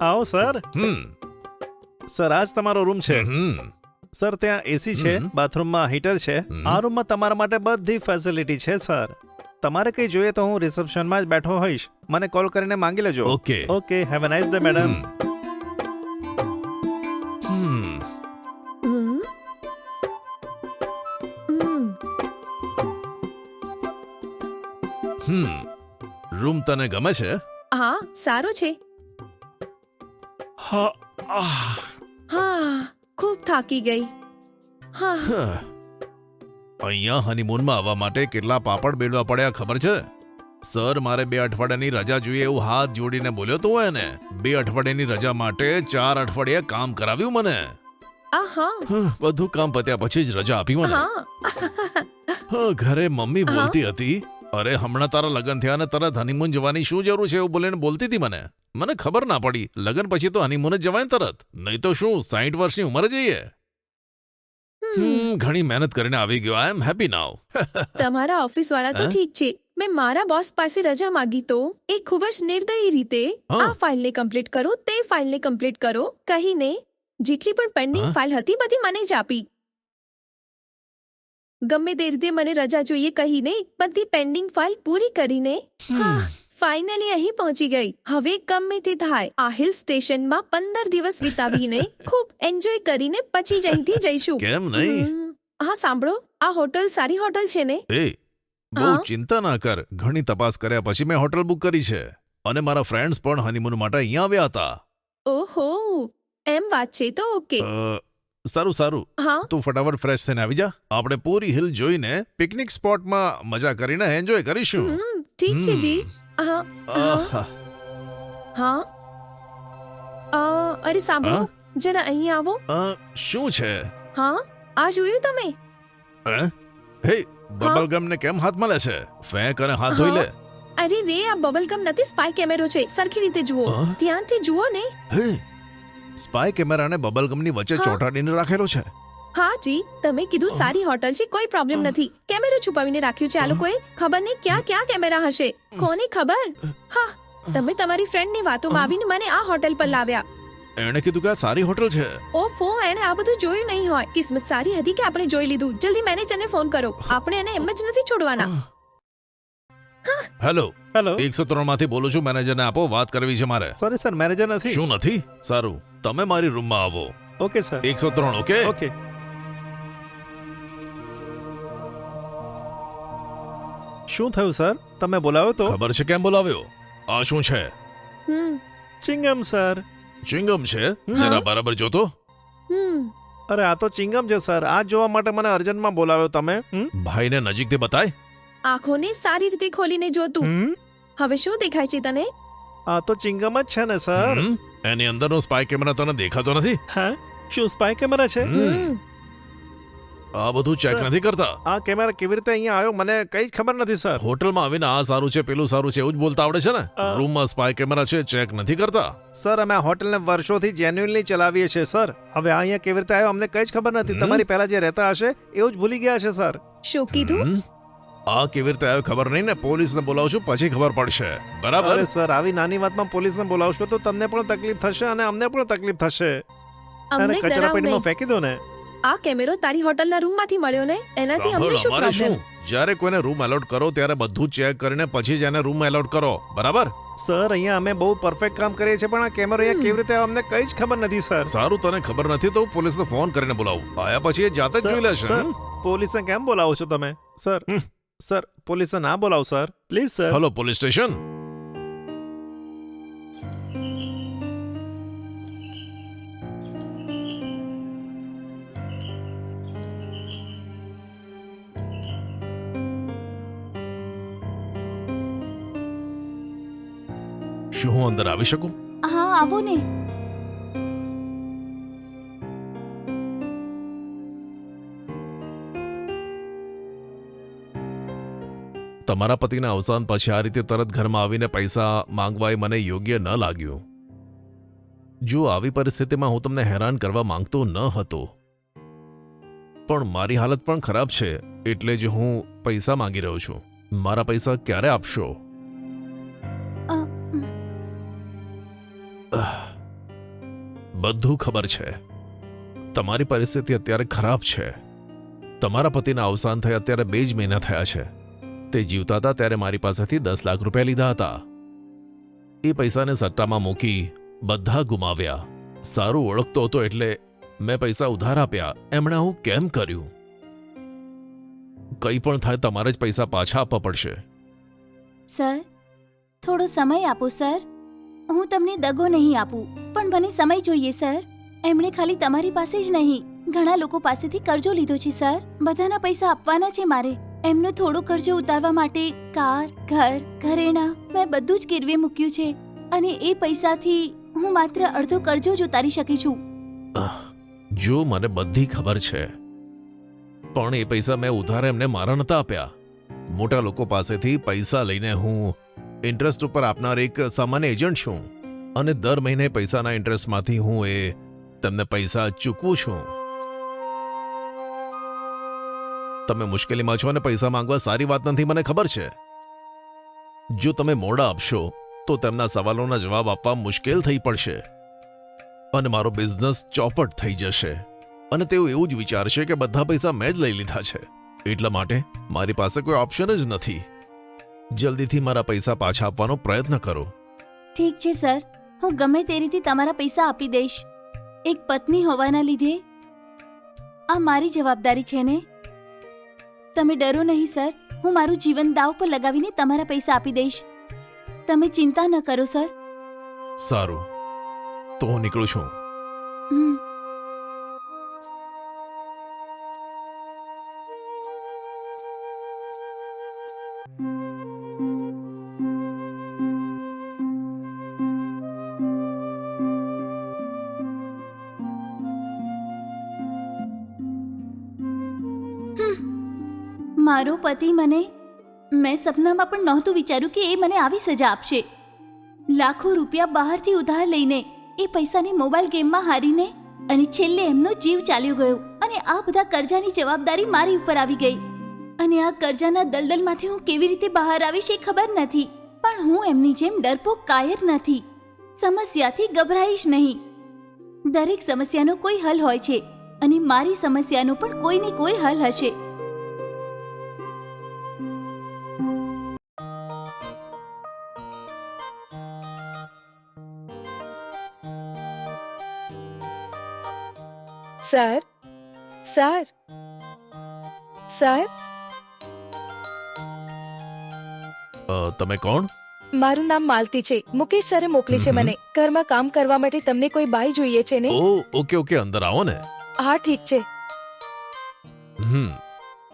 આવો સર. હમ. સર આજ તમારો રૂમ છે. હમ. સર ત્યાં એસી છે. બાથરૂમમાં હીટર છે. આ રૂમમાં તમારા માટે બધી ફેસિલિટી છે સર. તમારે કંઈ જોઈએ તો હું રિસેપ્શનમાં જ બેઠો હોઈશ. મને કોલ કરીને માંગી લેજો. Okay. Okay have a nice day madam hmm hmm. Hmm. Hmm. Room તને ગમે છે? હા સારું છે. હા આહ. હા ખૂબ થાકી ગઈ. હા. હ. અહીંયા હનીમૂનમાં આવવા માટે કેટલા પાપડ બેડવા પડ્યા ખબર છે? સર મારે બે અઠવાડિયાની રજા જોઈએ એવું હાથ જોડીને બોલ્યો તો એને. બે અઠવાડિયાની રજા માટે ચાર અઠવાડિયે કામ કરાવ્યું મને. આહા. હ, બધું કામ પત્યા પછી જ રજા આપી મને. હા. હ, ઘરે મમ્મી બોલતી હતી અરે હમણાં તારા લગ્ન થયા ને તરત હનીમૂન જવાની શું જરૂર છે એવું બોલીને બોલતી હતી મને? મને ખબર ના પડી. લગ્ન પછી તો હનીમૂન જ જવાય તરત. નહીં તો શું સાહીઠ વર્ષની ઉંમર જઈએ ઘણી મહેનત કરીને આવી ગયો. આઈ એમ હેપી નાવ તમારા ઓફિસ વાળા તો ઠીક છે. મેં મારા બોસ પાસે રજા માંગી તો એ ખૂબ જ નિર્દયી રીતે આ ફાઇલને કમ્પ્લીટ કરો તે ફાઇલને કમ્પ્લીટ કરો. કહીને જેટલી પણ પેન્ડિંગ ફાઇલ હતી બધી મને જ આપી. ગમે તે રીતે મને રજા જોઈએ કહીને બધી પેન્ડિંગ ફાઇલ પૂરી કરીને હા ફાઇનલી અહીં પહોંચી ગઈ. હવે ગમે તે થાય આ હિલ સ્ટેશનમાં પંદર દિવસ વિતાવીને ખૂબ એન્જોય કરીને પછી જ અહીંથી જઈશું. કેમ નહીં. હા સાંભળો આ હોટલ સારી હોટલ છે ને? એ બહુ હા? ચિંતા ના કર. ઘણી તપાસ કર્યા પછી મેં હોટલ બુક કરી છે. અને મારા ફ્રેન્ડ્સ પણ હનીમૂન માટે અહીંયા આવ્યા હતા. ઓહો એમ વાત છે તો ઓકે. અ, સારું સારું. હા. તું ફટાફટ ફ્રેશ થઈને આવી જા. આપણે પૂરી હિલ જોઈને પિકનિક સ્પોટમાં મજા કરીને એન્જોય કરીશું. હમ ઠીક છે જી. હા હા. હા. અ, અરે સાંભળો જરા અહીં આવો. અ, શું છે? હા આ જોયું તમે? હે? હે બબલગમ ને કેમ હાથમાં લે છે? ફેંક અને હાથ ધોઈ લે. અરે રે આ બબલ ગમ નથી સ્પાય કેમેરો છે. સરખી રીતે જુઓ. ત્યાંથી ધ્યાનથી જુઓ ને. હે? સ્પાય કેમેરાને બબલગમની વચ્ચે. ચોંટાડીને રાખેલો છે. હા જી. તમે કીધું સારી હોટલ છે કોઈ પ્રોબ્લેમ નથી. કેમેરો છુપાવીને રાખ્યું છે આ લોકોએ. ખબર નહીં ક્યાં ક્યાં કેમેરા હશે. કોને ખબર? હા તમે તમારી ફ્રેન્ડની વાતોમાં આવીને મને આ હોટલ પર લાવ્યા. એણે કીધું કે આ સારી હોટલ છે. ઓફો એણે આ બધું જોયું નહીં હોય. કિસ્મત સારી હતી કે આપણે જોઈ લીધું? જલ્દી મેનેજરને ફોન કરો. આપણે એને એમ જ નથી છોડવાના. હેલો હેલો એકસો ત્રણમાંથી બોલું છું મેનેજરને આપો વાત કરવી છે મારે સોરી સર મેનેજર નથી શું નથી સારું તમે મારી રૂમમાં આવો ઓકે સર એકસો ત્રણ ઓકે ઓકે શું થયું સર તમે બોલાવ્યો તો ખબર છે કેમ બોલાવ્યો આ શું છે હમ ચિંગમ સર ચિંગમ છે હમ. જરા બરાબર જોતો હમ અરે આ તો ચિંગમ છે સર આ જોવા માટે મને અર્જન્ટમાં બોલાવ્યો તમે હમ? ભાઈને નજીકથી બતાય? આંખોને સારી રીતે ખોલીને જોતું હમ? હવે શું દેખાય છે તને આ તો ચિંગમ જ છે ને સર હમ? એની અંદરનો સ્પાય કેમેરા તને દેખાતો નથી હા શું સ્પાય કેમેરા છે હમ. હમ આ બધું ચેક સર. નથી કરતા આ કેમેરા કેવી રીતે અહીંયા આવ્યો મને કઈ જ ખબર નથી સર હોટલમાં આવીને આ સારું છે પેલું સારું છે એવું જ બોલતા આવડે છે ને અ. રૂમમાં સ્પાય કેમેરા છે ચેક નથી કરતા સર અમે આ હોટલને વર્ષોથી જેન્યુઅનલી ચલાવીએ છીએ સર હવે આ અહીંયા કેવી રીતે આવ્યો અમને કઈ જ ખબર નથી હમ? તમારી પહેલા જે રહેતા હશે એવું જ ભૂલી ગયા છે સર શું કીધું હમ? આ કેવી રીતે આવ્યો ખબર નહીં ને? પોલીસને બોલાવશું પછી ખબર પડશે. બરાબર? સર આવી નાની વાતમાં પોલીસને બોલાવશો તો તમને પણ તકલીફ થશે અને અમને પણ તકલીફ થશે. અમને કચરા પેટીમાં ફેંકી દો ને. આ કેમેરો તારી હોટલના રૂમમાંથી મળ્યો ને એનાથી અમને શું પ્રોબ્લેમ જ્યારે કોઈને રૂમ એલોટ કરો ત્યારે બધું ચેક કરીને પછી જ એને રૂમ એલોટ કરો. બરાબર? સર અહીંયા અમે બહુ પરફેક્ટ કામ કરીએ છીએ પણ આ કેમેરો અહીંયા કેવી રીતે અમને કઈ જ ખબર નથી સર. સારું તને ખબર નથી તો હું પોલીસને ફોન કરીને બોલાવું. આયા પછી એ જાતે જ જોઈ લેશે? પોલીસને કેમ બોલાવો છો તમે? સર. હમ. સર પોલીસને ના બોલાવો sir please sir hello police station શું હું અંદર આવી શકું હા આવો ને તમારા પતિના અવસાન પછી આ રીતે તરત ઘરમાં આવીને પૈસા માંગવા એ મને યોગ્ય ન લાગ્યું. જો આવી પરિસ્થિતિમાં હું તમને હેરાન કરવા માંગતો ન હતો. પણ મારી હાલત પણ ખરાબ છે એટલે જ હું પૈસા માંગી રહ્યો છું. મારા પૈસા ક્યારે આપશો? બધું ખબર છે. તમારી પરિસ્થિતિ અત્યારે ખરાબ છે. તમારા પતિના અવસાન થઈ અત્યારે બે જ મહિના થયા છે. તે જીવતા હતા ત્યારે મારી પાસેથી દસ લાખ રૂપિયા લીધા હતા. એ પૈસાને સટ્ટામાં મૂકી બધા ગુમાવ્યા. સારું ઓળખતો હતો એટલે મેં પૈસા ઉધાર આપ્યા. એમણે હું કેમ કર્યું? કંઈ પણ થાય તમારે જ પૈસા પાછા આપવા પડશે. સર, થોડો સમય આપો, સર. હું તમને દગો નહીં આપું, પણ મને સમય જોઈએ, સર. એમણે ખાલી તમારી પાસે જ નહીં. ઘણા લોકો પાસેથી કરજો લીધો છે, સર. બધાના પૈસા આપવાના છે મારે. એમનો થોડો કરજો ઉતારવા માટે કાર, ઘર, ઘરેણાં મેં બધું જ ગીરવે મૂક્યું છે અને એ પૈસાથી હું માત્ર અડધો કરજો જ ઉતારી શકી છું. જો મને બધી ખબર છે. પણ એ પૈસા મેં ઉધાર એમને મારા નતા આપ્યા. મોટા લોકો પાસેથી પૈસા લઈને હું ઇન્ટરેસ્ટ ઉપર આપનાર એક સામાન્ય એજન્ટ છું અને દર મહિને પૈસાના ઇન્ટરેસ્ટમાંથી હું એ તમને પૈસા ચૂકવું છું. તમે મુશ્કેલીમાં છો અને પૈસા માંગવા સારી વાત નથી, મને ખબર છે. જો તમે મોડા આપશો, તો તેમના સવાલોના જવાબ આપવા મુશ્કેલ થઈ પડશે. અને મારો બિઝનેસ ચોપટ થઈ જશે. અને તેઓ એવું જ વિચારશે કે બધા પૈસા મેં જ લઈ લીધા છે. એટલા માટે મારી પાસે કોઈ ઓપ્શન જ નથી. જલ્દીથી મારા પૈસા પાછા આપવાનો પ્રયત્ન કરો. ઠીક છે, સર. હું ગમે તે રીતે તમારા પૈસા આપી દઈશ. એક પત્ની હોવાના લીધે આ મારી જવાબદારી છે ને? તમે ડરો નહીં સર. હું મારું જીવન દાવ પર લગાવીને તમારા પૈસા આપી દઈશ. તમે ચિંતા ન કરો સર. સારું. તો હું નીકળું છું. હમ. મારો પતિ મને, મેં સપનામાં પણ નહોતું વિચાર્યું કે એ મને આવી સજા આપશે. લાખો રૂપિયા બહારથી ઉધાર લઈને એ પૈસાને મોબાઈલ ગેમમાં હારીને અને છેલ્લે એમનો જીવ ચાલ્યો ગયો અને આ બધા કરજાની જવાબદારી મારી ઉપર આવી ગઈ. અને આ કરજાના દલદલમાંથી હું કેવી રીતે બહાર આવીશ એ ખબર નથી, પણ હું એમની જેમ ડરપોક કાયર નથી. સમસ્યાથી ગભરાઈશ નહીં. દરેક સમસ્યાનો કોઈ હલ હોય છે અને મારી સમસ્યાનો પણ કોઈને કોઈ હલ હશે. સર સર સર તમે કોણ? મારું નામ માલતી છે. મુકેશ સરે મોકલી છે મને. ઘરમાં કામ કરવા માટે તમને કોઈ બાઈ જોઈએ છે ને? ઓ ઓકે ઓકે અંદર આવો ને. હા ઠીક છે. હમ.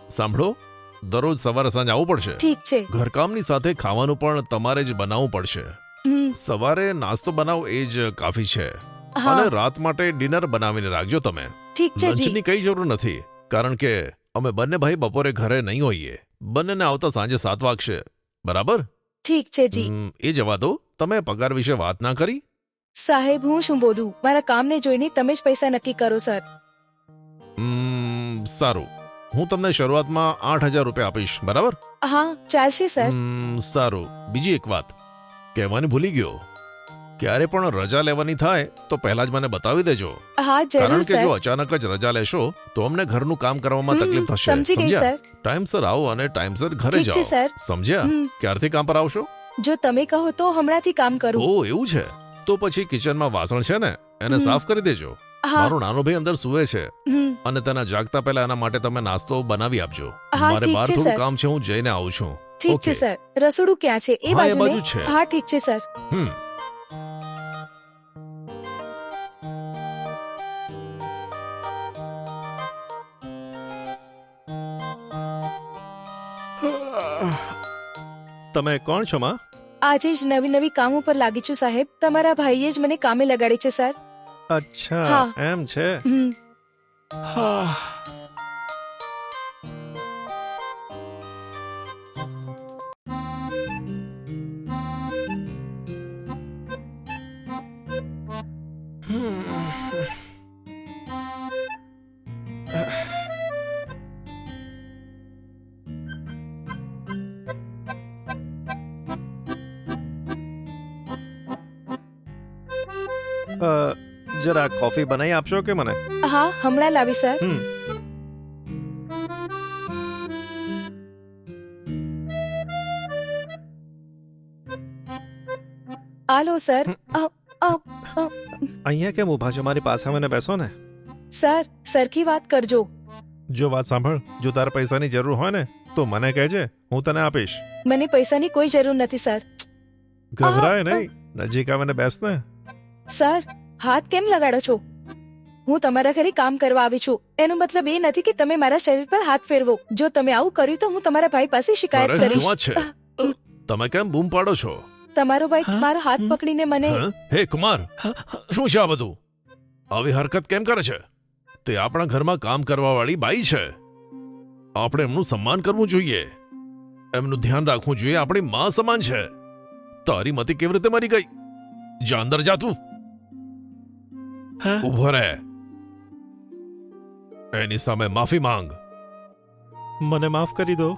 સાંભળો દરરોજ સવારે સાંજ આવવું પડશે. ઠીક છે. ઘરકામની સાથે ખાવાનું પણ તમારે જ બનાવવું પડશે. હમ, સવારે નાસ્તો બનાવો એ જ કાફી છે. અને રાત માટે ડિનર બનાવીને રાખજો તમે. ઠીક છે જી. લંચની કઈ જરૂર નથી કારણ કે અમે બંને ભાઈ બપોરે ઘરે નહીં હોઈએ. બંનેને આવતા સાંજે સાત વાગશે. બરાબર? ઠીક છે જી. હમ, એ જવા દો તમે પગાર વિશે વાત ના કરી? સાહેબ હું શું બોલું? મારા કામને જોઈને તમે જ પૈસા નક્કી કરો સર. હમ, સારું. હું તમને શરૂઆતમાં આઠ હજાર રૂપિયા આપીશ બરાબર? હા ચાલશે સર. હમ, સારું. બીજી એક વાત. કહેવાની ભૂલી ગયો. ક્યારે પણ રજા લેવાની થાય તો પહેલા જ મને બતાવી દેજો. હા જરૂર કારણ કે સર. જો અચાનક જ રજા લેશો તો અમને ઘરનું કામ કરવામાં હમ, તકલીફ થશે. સમજી ગઈ સમજ્યા? સર. ટાઈમસર આવો અને ટાઈમસર ઘરે ઠીક છે જાઓ. સર. સમજ્યા? હમ, ક્યારથી કામ પર આવશો? જો તમે કહો તો હમણાંથી કામ કરું. ઓ એવું છે? તો પછી કિચનમાં વાસણ છે ને? એને હમ. સાફ કરી દેજો. હા. મારો નાનો ભાઈ અંદર સૂવે છે. હમ, અને તેના જાગતા પહેલા એના માટે તમે નાસ્તો બનાવી આપજો. હા, મારે ઠીક બહાર છે, થોડું સર. કામ છે હું જઈને આવું છું. ઠીક છે ઓકે. સર. રસોડું ક્યાં છે? એ હા, એ બાજુ બાજુ છે. હા ઠીક છે સર. હમ. તમે કોણ છો માં? આજે જ નવી નવી કામ ઉપર લાગી છું સાહેબ. તમારા ભાઈએ જ મને કામે લગાડી છે સર. અચ્છા. એમ છે? હા. જરા કોફી બનાવી આપશો કે મને? હા હમણાં લાવી સર હમ. આલો સર અહીંયા કેમ ઊભા છો? મારી પાસે મને બેસો ને. સર સરખી વાત કરજો. જો વાત સાંભળ જો તારે પૈસાની જરૂર હોય ને તો મને કહેજે હું તને આપીશ. મને પૈસાની કોઈ જરૂર નથી સર ગભરાય નહીં. નજીક આવીને બેસ ને. સર હાથ કેમ લગાડો છો? હું તમારા ઘરે કામ કરવા આવી છું. એનો મતલબ એ નથી કે તમે મારા શરીર પર હાથ ફેરવો. જો તમે આવું કર્યું તો હું તમારા ભાઈ પાસે શિકાયત કરીશ. તમે કેમ બૂમ પાડો છો? તમારો ભાઈ? મારો હાથ પકડીને મને હે? કુમાર. શું છે આ બધું? આવી હરકત કેમ કરે છે? તે આપણા ઘરમાં કામ કરવા વાળી બાઈ છે. આપણે એમનું સન્માન કરવું જોઈએ. એમનું ધ્યાન રાખવું જોઈએ. આપણી માં સમાન છે. તારી મતી કેવી રીતે મરી ગઈ? જાંદર જા તું. ઊભો રહે. એની સામે માફી માંગ. મને માફ કરી દો.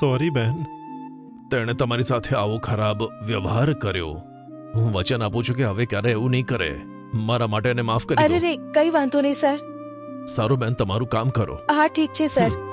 સોરી બેન. તેણે તમારી સાથે આવો ખરાબ વ્યવહાર કર્યો. હું વચન આપું છું કે હવે ક્યારે એવું નહીં કરે. મારા માટે એને માફ કરી અરે દો. રે કઈ વાંધો નહીં સર. સારું બેન તમારું કામ કરો. હા ઠીક છે સર.